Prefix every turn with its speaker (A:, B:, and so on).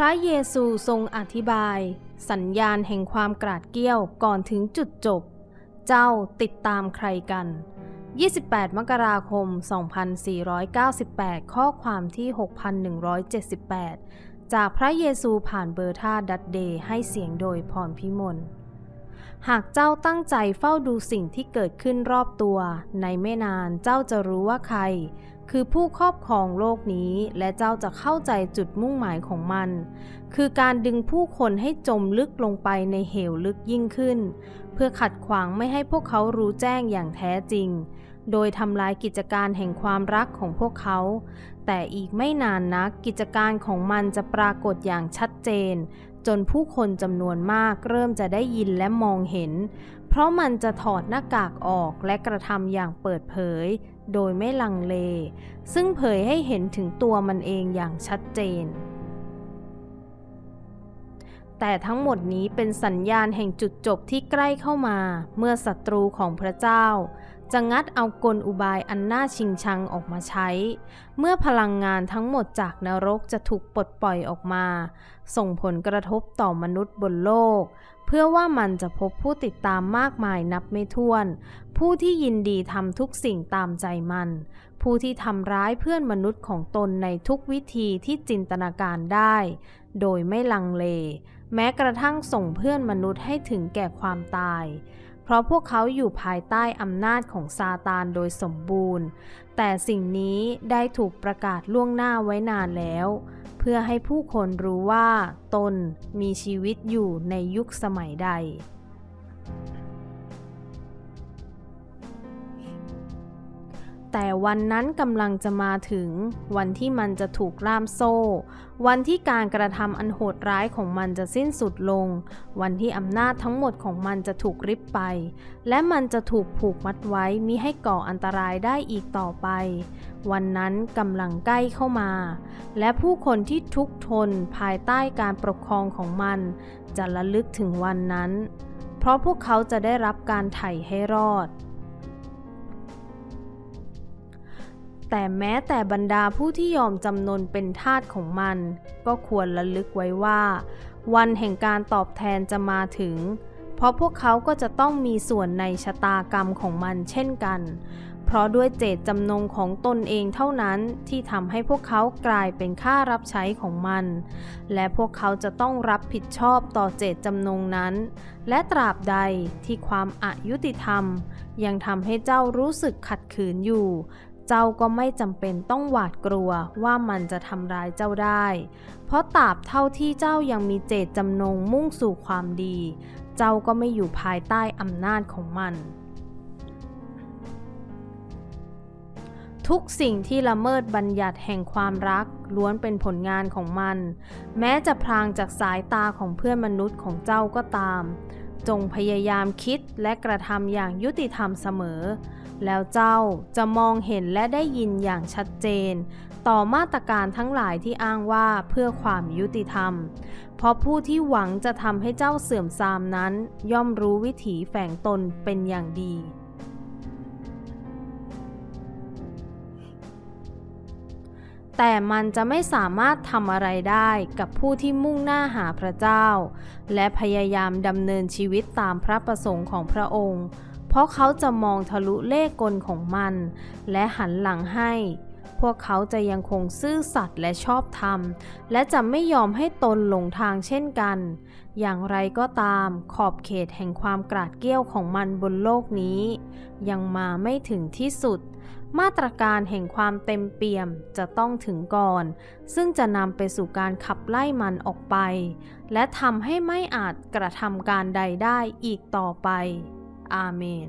A: พระเยซูทรงอธิบาย สัญญาณแห่งความกราดเกี้ยวก่อนถึงจุดจบ เจ้าติดตามใครกัน 28 มกราคม 2498 ข้อความที่ 6178 จากพระเยซูผ่านเบอร์ธาดัดเดย์ให้เสียงโดยพรพิมล หากเจ้าตั้งใจเฝ้าดูสิ่งที่เกิดขึ้นรอบตัว ในไม่นานเจ้าจะรู้ว่าใคร คือผู้ครอบครองโลกนี้และเจ้าจะเข้าใจจุดมุ่งหมายของมัน คือการดึงผู้คนให้จมลึกลงไปในเหวลึกยิ่งขึ้น เพื่อขัดขวางไม่ให้พวกเขารู้แจ้งอย่างแท้จริง โดยทำลายกิจการแห่งความรักของพวกเขา แต่อีกไม่นานนักกิจการของมันจะปรากฏอย่างชัดเจน จนผู้คนจำนวนมากเริ่มจะได้ยินและมองเห็น เพราะมันจะถอดหน้ากากออกและกระทำอย่างเปิดเผย โดยไม่ลังเล ซึ่งเผยให้เห็นถึงตัวมันเองอย่างชัดเจน แต่ทั้งหมดนี้เป็นสัญญาณแห่งจุดจบที่ใกล้เข้ามา เมื่อศัตรูของพระเจ้า จะงัดเอากลอุบายอันน่าชิงชังออกมาใช้ เมื่อพลังงานทั้งหมดจากนรกจะถูกปลดปล่อยออกมา ส่งผลกระทบต่อมนุษย์บนโลก เพื่อว่ามันจะพบผู้ติดตามมากมายนับไม่ถ้วน ผู้ที่ยินดีทำทุกสิ่งตามใจมัน ผู้ที่ทำร้ายเพื่อนมนุษย์ของตนในทุกวิธีที่จินตนาการได้ โดยไม่ลังเล แม้กระทั่งส่งเพื่อนมนุษย์ให้ถึงแก่ความตาย เพราะพวกเขาอยู่ภายใต้อำนาจของซาตานโดยสมบูรณ์ แต่สิ่งนี้ได้ถูกประกาศล่วงหน้าไว้นานแล้ว เพื่อให้ผู้คนรู้ว่าตนมีชีวิตอยู่ในยุคสมัยใด แต่วันนั้นกำลังจะมาถึง วันที่มันจะถูกล่ามโซ่ วันที่การกระทำอันโหดร้ายของมันจะสิ้นสุดลง วันที่อำนาจทั้งหมดของมันจะถูกริบไป และมันจะถูกผูกมัดไว้มิให้ก่ออันตรายได้อีกต่อไป วันนั้นกำลังใกล้เข้ามา และผู้คนที่ทุกทนภายใต้การปกครองของมัน จะระลึกถึงวันนั้น เพราะพวกเขาจะได้รับการไถ่ให้รอด แต่แม้แต่บรรดาผู้ที่ยอมจำนนเป็นทาสของมัน ก็ควรระลึกไว้ว่า วันแห่งการตอบแทนจะมาถึง เพราะพวกเขาก็จะต้องมีส่วนในชะตากรรมของมันเช่นกัน เพราะด้วยเจตจำนงของตนเองเท่านั้นที่ทำให้พวกเขากลายเป็นค่ารับใช้ของมัน และพวกเขาจะต้องรับผิดชอบต่อเจตจำนงนั้น และตราบใดที่ความอายุติธรรม ยังทำให้เจ้ารู้สึกขัดขืนอยู่ เจ้าก็ไม่จำเป็นต้องหวาดกลัวว่ามันจะทำร้ายเจ้าได้ เพราะตราบเท่าที่เจ้ายังมีเจตจำนงมุ่งสู่ความดี เจ้าก็ไม่อยู่ภายใต้อำนาจของมัน ทุกสิ่งที่ละเมิดบัญญัติแห่งความรักล้วนเป็นผลงานของมัน แม้จะพรางจากสายตาของเพื่อนมนุษย์ของเจ้าก็ตาม จงพยายามคิดและกระทำอย่างยุติธรรมเสมอ แล้วเจ้าจะมองเห็นและได้ยินอย่างชัดเจน ต่อมาตรการทั้งหลายที่อ้างว่าเพื่อความยุติธรรม เพราะผู้ที่หวังจะทำให้เจ้าเสื่อมทรามนั้น ย่อมรู้วิถีแฝงตนเป็นอย่างดี แต่มันจะไม่สามารถทำอะไรได้กับผู้ที่มุ่งหน้าหาพระเจ้า และพยายามดำเนินชีวิตตามพระประสงค์ของพระองค์ เพราะเขาจะมองทะลุเล่กลของมัน และหันหลังให้ พวกเขาจะยังคงซื่อสัตย์และชอบธรรม และจะไม่ยอมให้ตนหลงทางเช่นกัน อย่างไรก็ตามขอบเขตแห่งความกราดเกี้ยวของมันบนโลกนี้ ยังมาไม่ถึงที่สุด มาตรการแห่งความเต็มเปี่ยมจะต้องถึงก่อน ซึ่งจะนำไปสู่การขับไล่มันออกไป และทำให้ไม่อาจกระทำการใดได้อีกต่อไป อาเมน